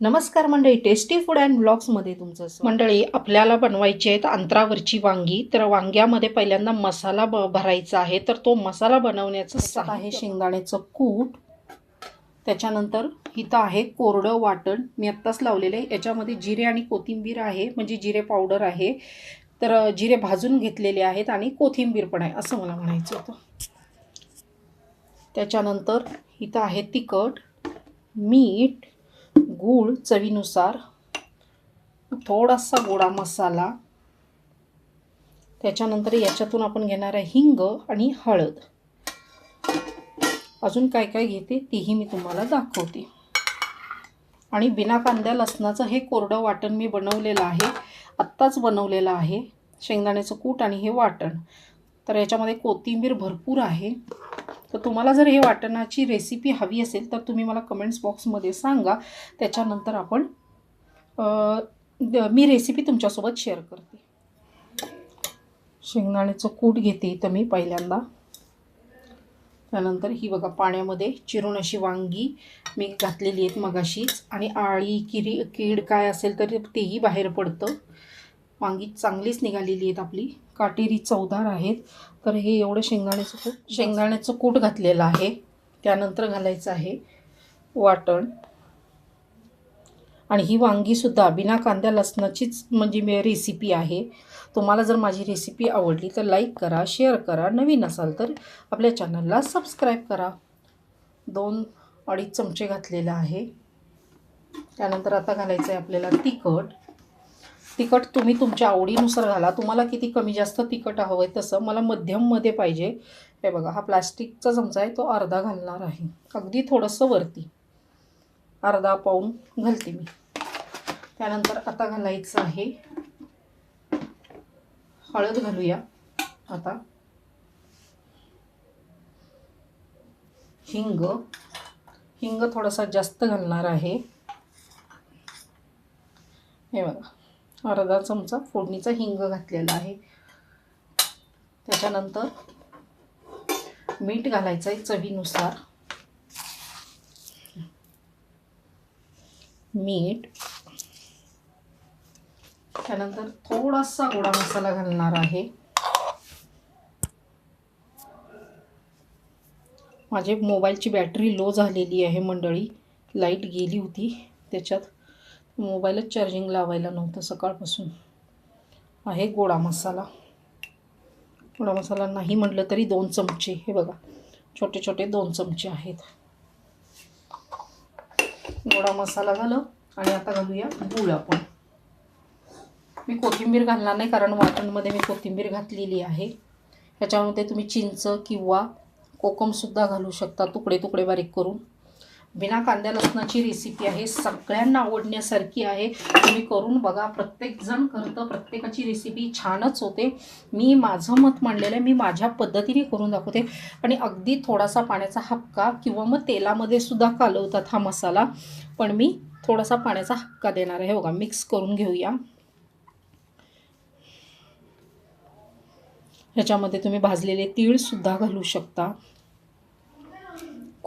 नमस्कार मंडळी tasty food and ब्लॉग्समध्ये तुमचं. मंडळी आपल्याला बनवायची आहेत अंतरावरची वांगी. तर वांग्यामध्ये पहिल्यांदा मसाला ब भरायचा आहे. तर तो मसाला बनवण्याचं आहे शेंगदाण्याचं कूट. त्याच्यानंतर इथं आहे कोरडं वाटण. मी आत्ताच लावलेलं आहे. याच्यामध्ये जिरे आणि कोथिंबीर आहे म्हणजे जिरे पावडर आहे. तर जिरे भाजून घेतलेले आहेत आणि कोथिंबीर पण आहे असं मला म्हणायचं होतं. त्याच्यानंतर इथं आहे तिखट मीठ गूळ चवीनुसार थोडासा गोडा मसाला त्याच्यानंतर याच्यातून आपण घेणार आहे हिंग आणि हळद. अजून काय काय घेते तीही मी तुम्हाला दाखवते. आणि बिना कांद्या लसणाचं हे कोरडं वाटण मी बनवलेलं आहे. आत्ताच बनवलेलं आहे. शेंगदाण्याचं कूट आणि हे वाटण. तर याच्यामध्ये कोथिंबीर भरपूर आहे. तर तुम्हाला जर हे वाटणाची रेसिपी हवी असेल तर तुम्ही मला कमेंट्स बॉक्समध्ये सांगा. त्याच्यानंतर आपण द- मी रेसिपी तुमच्यासोबत शेअर करते. शेंगदाण्याचं कूट घेते तर मी पहिल्यांदा. त्यानंतर ही बघा पाण्यामध्ये चिरून अशी वांगी मी घातलेली आहेत मगाशीच. आणि आळी किरी कीड काय असेल तर तेही बाहेर पडतं. वांगी चांगलीच निघालेली आहेत आपली. काटेरी चवदार आहेत. तर हे एवढं शेंगदाण्याचं कूट शेंगदाण्याचं कूट घातलेलं आहे. त्यानंतर घालायचं आहे वाटण. आणि ही वांगीसुद्धा बिना कांद्या लसणाचीच म्हणजे मी रेसिपी आहे. तुम्हाला जर माझी रेसिपी आवडली तर लाईक करा शेअर करा. नवीन असाल तर आपल्या चॅनलला सबस्क्राईब करा. दोन अडीच चमचे घातलेलं आहे. त्यानंतर आता घालायचं आहे आपल्याला तिखट. तिखट तुम्ही तुमच्या आवडीनुसार घाला. तुम्हाला किती कमी जास्त तिखट हवं आहे तसं मला मध्यममध्ये पाहिजे. हे बघा हा प्लास्टिकचा चमचा आहे तो अर्धा घालणार आहे. अगदी थोडंसं वरती. अर्धा पाऊन घालते मी. त्यानंतर आता घालायचं आहे. हळद घालूया आता. हिंग. हिंग थोडासा जास्त घालणार आहे. हे बघा. अर्धा चमचा फोडणीचा हिंग घातलेला आहे. त्याच्यानंतर मीठ घालायचं आहे चवीनुसार. मीठ. त्यानंतर थोडासा गोडा मसाला घालणार आहे. माझे मोबाईलची बॅटरी लो झालेली आहे मंडळी. लाइट गेली होती. त्याच्यात मोबाईलच चार्जिंग लावायला नव्हतं सकाळपासून. आहे गोडा मसाला. गोडा मसाला नाही म्हटलं तरी दोन चमचे. हे बघा छोटे छोटे दोन चमचे आहेत. गोडा मसाला घालं आणि आता घालूया गूळ आपण. मी कोथिंबीर घालणार नाही कारण वाटणमध्ये मी कोथिंबीर घातलेली आहे. ह्याच्यामध्ये तुम्ही चिंच किंवा कोकमसुद्धा घालू शकता तुकडे तुकडे बारीक करून. बिना कांद्या लसणाची रेसिपी आहे. सगळ्यांना आवडण्यासारखी आहे. तुम्ही करून बघा. प्रत्येकजण करतं. प्रत्येकाची रेसिपी छानच होते. मी माझं मत मांडलेलं आहे. मी माझ्या पद्धतीने करून दाखवते. आणि अगदी थोडासा पाण्याचा हक्का किंवा मग तेलामध्ये सुद्धा कालवतात हा मसाला. पण मी थोडासा पाण्याचा हक्का देणार आहे. हे बघा. मिक्स करून घेऊया. ह्याच्यामध्ये तुम्ही भाजलेले तीळसुद्धा घालू शकता.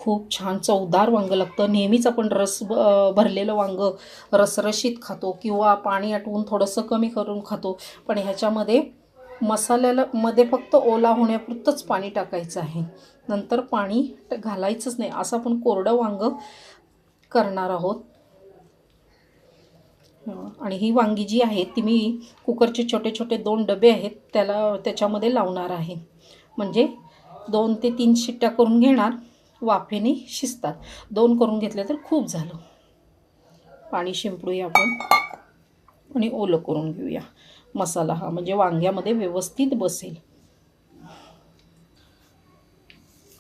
खूप छान चवदार वांगं लागतं. नेहमीच आपण रस ब- भरलेलं वांगं रसरशीत खातो किंवा पाणी आटवून थोडंसं कमी करून खातो. पण ह्याच्यामध्ये मसाल्याला मध्ये फक्त ओला होण्यापुरतंच पाणी टाकायचं आहे. नंतर पाणी घालायचंच नाही. असं आपण कोरडं वांगं करणार आहोत. आणि ही वांगी जी आहे ती मी कुकरचे छोटे छोटे दोन डबे आहेत त्याला त्याच्यामध्ये लावणार आहे. म्हणजे दोन ते तीन शिट्ट्या करून घेणार. वाफेने शिजतात. दोन करून घेतले तर खूप झालं. पाणी शिंपडूया आपण आणि ओलं करून घेऊया. मसाला हा म्हणजे वांग्यामध्ये व्यवस्थित बसेल.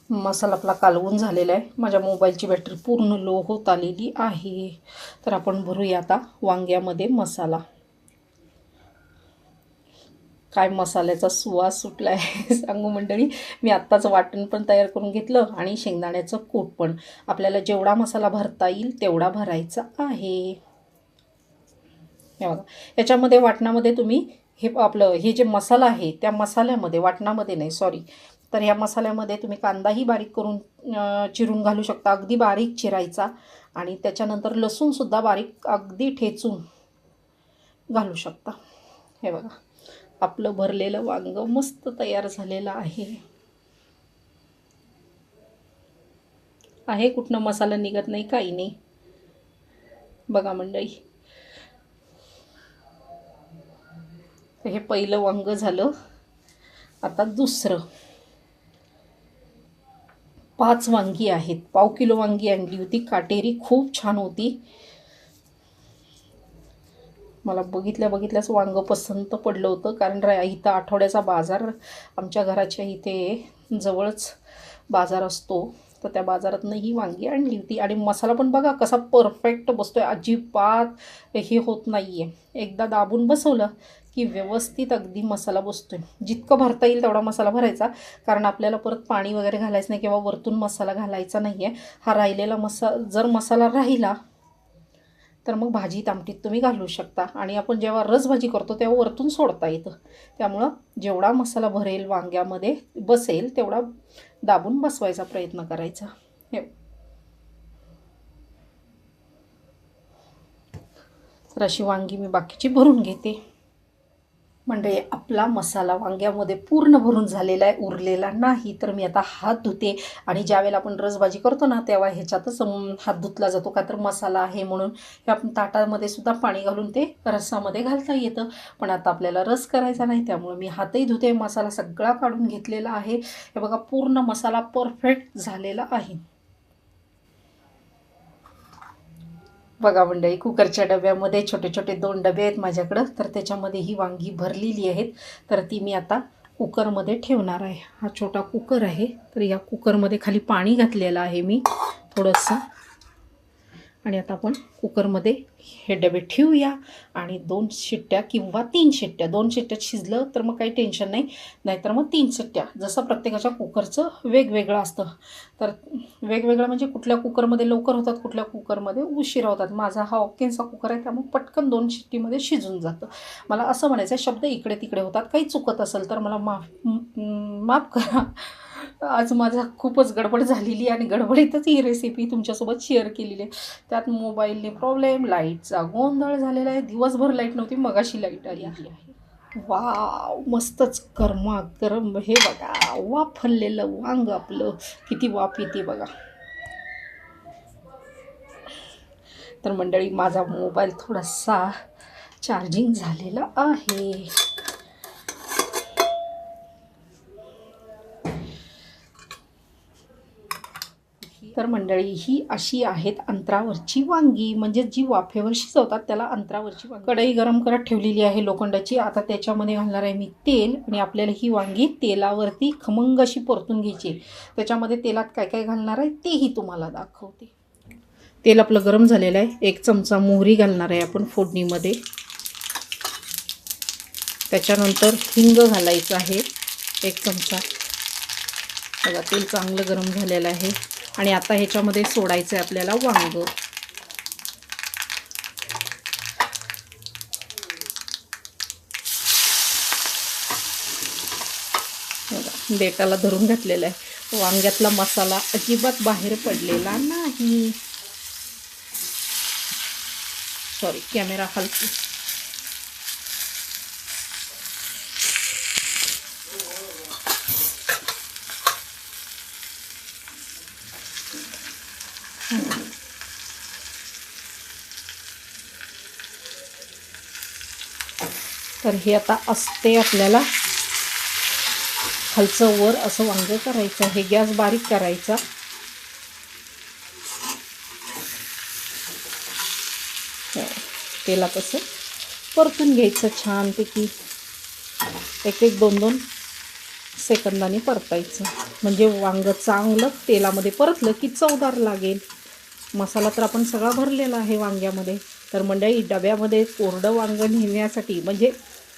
मसाला आपला कालवून झालेला आहे. माझ्या मोबाईलची बॅटरी पूर्ण लो होत आलेली आहे. तर आपण भरूया आता वांग्यामध्ये मसाला. काय मसाल्याचा सुवास सुटला आहे सांगू मंडळी. मी आत्ताच वाटण पण तयार करून घेतलं आणि शेंगदाण्याचं कूट पण. आपल्याला जेवढा मसाला भरता येईल तेवढा भरायचा आहे. हे बघा. याच्यामध्ये वाटणामध्ये तुम्ही हे आपलं हे जे मसाला आहे त्या मसाल्यामध्ये वाटणामध्ये नाही सॉरी तर ह्या मसाल्यामध्ये तुम्ही कांदाही बारीक करून चिरून घालू शकता. अगदी बारीक चिरायचा आणि त्याच्यानंतर लसूणसुद्धा बारीक अगदी ठेचून घालू शकता. हे बघा. आपलं भरलेलं वांग मस्त तयार झालेलं आहे. आहे कुठनं? मसाला निघत नाही काही नाही. बघा मंडळी. हे पहिलं वांग झालं. आता दुसरं. पाच वांगी आहेत. पाव किलो वांगी आणली होती. काटेरी खूप छान होती. मला बघितल्या बघितल्याच वांगं पसंत पडलं होतं. कारण रा इथं आठवड्याचा बाजार आमच्या घराच्या इथे जवळच बाजार असतो. तर त्या बाजारातनं ही वांगी आणली होती. आणि मसाला पण बघा कसा परफेक्ट बसतो आहे अजिबात हे होत नाही आहे एकदा दाबून बसवलं की व्यवस्थित अगदी मसाला बसतो आहे जितकं भरता येईल तेवढा मसाला भरायचा. कारण आपल्याला परत पाणी वगैरे घालायचं नाही किंवा वरतून मसाला घालायचा नाही आहे हा राहिलेला मसा जर मसाला राहिला तर मग भाजीत आमटीत तुम्ही घालू शकता. आणि आपण जेव्हा रसभाजी करतो तेव्हा वरतून सोडता येतं. त्यामुळं जेवढा मसाला भरेल वांग्यामध्ये बसेल तेवढा दाबून बसवायचा प्रयत्न करायचा. हे. तर अशी वांगी मी बाकीची भरून घेते. म्हणजे आपला मसाला वांग्यामध्ये पूर्ण भरून झालेला आहे उरलेला नाही तर मी आता हात धुते. आणि ज्यावेळेला आपण रसभाजी करतो ना तेव्हा ह्याच्यातच हात धुतला जातो. का तर मसाला आहे म्हणून. हे आपण ताटामध्ये सुद्धा पाणी घालून ते रसामध्ये घालता येतं. पण आता आपल्याला रस करायचा नाही त्यामुळे मी हातही धुते. मसाला सगळा काढून घेतलेला आहे. हे बघा पूर्ण मसाला परफेक्ट झालेला आहे. बघा मंडळी कुकरच्या डब्यामध्ये छोटे छोटे दोन डबे आहेत माझ्याकडं. तर त्याच्यामध्ये ही वांगी भरलेली आहेत. तर ती मी आता कुकरमध्ये ठेवणार आहे. हा छोटा कुकर आहे. तर या कुकरमध्ये खाली पाणी घातलेलं आहे मी थोडंसं. आणि आता आपण कुकरमध्ये हे डबे ठेवूया. आणि दोन शिट्ट्या किंवा तीन शिट्ट्या. दोन शिट्ट्यात शिजलं तर मग काही टेन्शन नाही. नाहीतर मग तीन शिट्ट्या. जसं प्रत्येकाच्या कुकरचं वेगवेगळं असतं. तर वेगवेगळं म्हणजे कुठल्या कुकरमध्ये लवकर होतात कुठल्या कुकरमध्ये उशिरा होतात. माझा हा ऑकेनचा कुकर आहे त्यामुळे पटकन दोन शिट्टीमध्ये शिजून जातं. मला असं म्हणायचं आहे शब्द इकडे तिकडे होतात. काही चुकत असेल तर मला माफ माफ करा. आज माझा खूपच गडबड झालेली आहे आणि गडबडीतच ही रेसिपी तुमच्यासोबत शेअर केलेली आहे. त्यात मोबाईलने प्रॉब्लेम लाईटचा गोंधळ झालेला आहे. दिवसभर लाइट नव्हती मगाशी लाइट आली. आहे. वाव मस्तच गरमा गरम हे बघा. वाफरलेलं वांग आपलं. किती वाफ येते बघा. तर मंडळी माझा मोबाईल थोडासा चार्जिंग झालेला आहे. तर मंडळी ही अशी आहेत अंतरावरची वांगी. म्हणजे जी वाफेवर शिजवतात त्याला अंतरावरची वांगी. कढई गरम करत ठेवलेली आहे लोखंडाची. आता त्याच्यामध्ये घालणार आहे मी तेल आणि आपल्याला ही वांगी तेलावरती खमंग अशी परतून घ्यायची त्याच्यामध्ये तेलात काय काय घालणार आहे तेही तुम्हाला दाखवते. तेल आपलं गरम झालेलं आहे. एक चमचा मोहरी घालणार आहे आपण फोडणीमध्ये. त्याच्यानंतर हिंग घालायचं आहे. एक चमचा. बघा तेल चांगलं गरम झालेलं आहे. आणि आता ह्याच्यामध्ये सोडायचं आहे आपल्याला वांग. देटाला धरून घातलेला आहे. वांग्यातला मसाला अजिबात बाहेर पडलेला नाही. सॉरी कॅमेरा हलकी तर हे आता असते आपल्याला. खालचं वर असं वांग करायचं हे गॅस बारीक करायचा. हो, तेला कसं परतून घ्यायचं छानपैकी. एक एक दोन दोन सेकंदाने परतायचं. म्हणजे वांग चांगलं तेलामध्ये परतलं की चवदार लागेल. मसाला तर आपण सगळा भरलेला आहे वांग्यामध्ये. तर मंडळी डब्यामध्ये कोरडं वांग नेण्यासाठी म्हणजे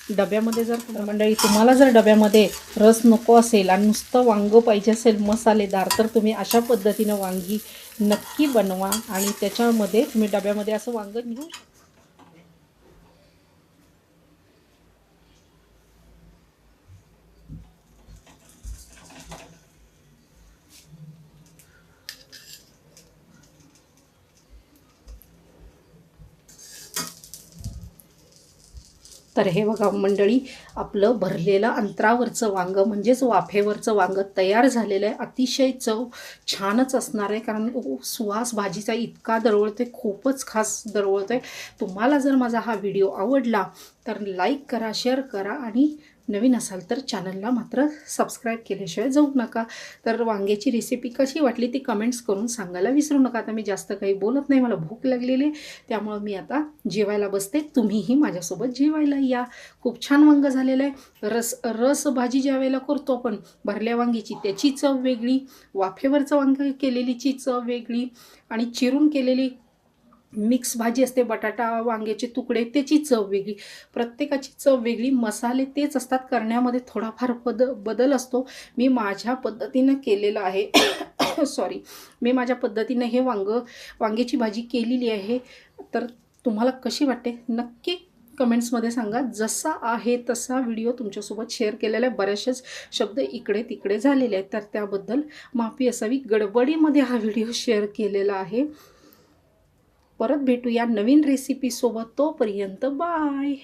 डब्यामध्ये जर मंडळी तुम्हाला जर डब्यामध्ये रस नको असेल आणि नुसतं वांगं पाहिजे असेल मसालेदार तर तुम्ही अशा पद्धतीनं वांगी नक्की बनवा आणि त्याच्यामध्ये तुम्ही डब्यामध्ये असं वांगं घेऊ तर हे बघा मंडळी आपलं भरलेलं अंतरावरचं वांगं म्हणजेच वाफेवरचं वांगं तयार झालेलं आहे. अतिशय चव छानच असणार आहे कारण सुवास भाजीचा इतका दरवळतोय खूपच खास दरवळतोय. तुम्हाला जर माझा हा व्हिडिओ आवडला तर लाईक करा शेअर करा आणि नवीन असाल तर चॅनलला मात्र सबस्क्राईब केल्याशिवाय जाऊ नका. तर वांग्याची रेसिपी कशी वाटली ती कमेंट्स करून सांगायला विसरू नका. आता मी जास्त काही बोलत नाही मला भूक लागलेली आहे. त्यामुळं मी आता जेवायला बसते. तुम्हीही माझ्यासोबत जेवायला या. खूप छान वांग झालेलं आहे. रस रस भाजी ज्या वेळेला करतो आपण भरल्या वांगीची त्याची चव वेगळी वाफेवरचं वांग केलेलीची चव वेगळी आणि चिरून केलेली मिक्स भाजी असते बटाटा वांग्याचे तुकडे त्याची चव वेगळी. प्रत्येकाची चव वेगळी मसाले तेच असतात. करण्यामध्ये थोडाफार बद बदल असतो. मी माझ्या पद्धतीनं केलेलं आहे. सॉरी मी माझ्या पद्धतीनं हे वांग वांग्याची भाजी केलेली आहे. तर तुम्हाला कशी वाटते? नक्की कमेंट्समध्ये सांगा. जसा आहे तसा व्हिडिओ तुमच्यासोबत शेअर केलेला आहे. बरेचसेच शब्द इकडे तिकडे झालेले आहेत. तर त्याबद्दल माफी असावी. गडबडीमध्ये हा व्हिडिओ शेअर केलेला आहे. परत भेटूया नवीन रेसिपीसोबत तोपर्यंत बाय.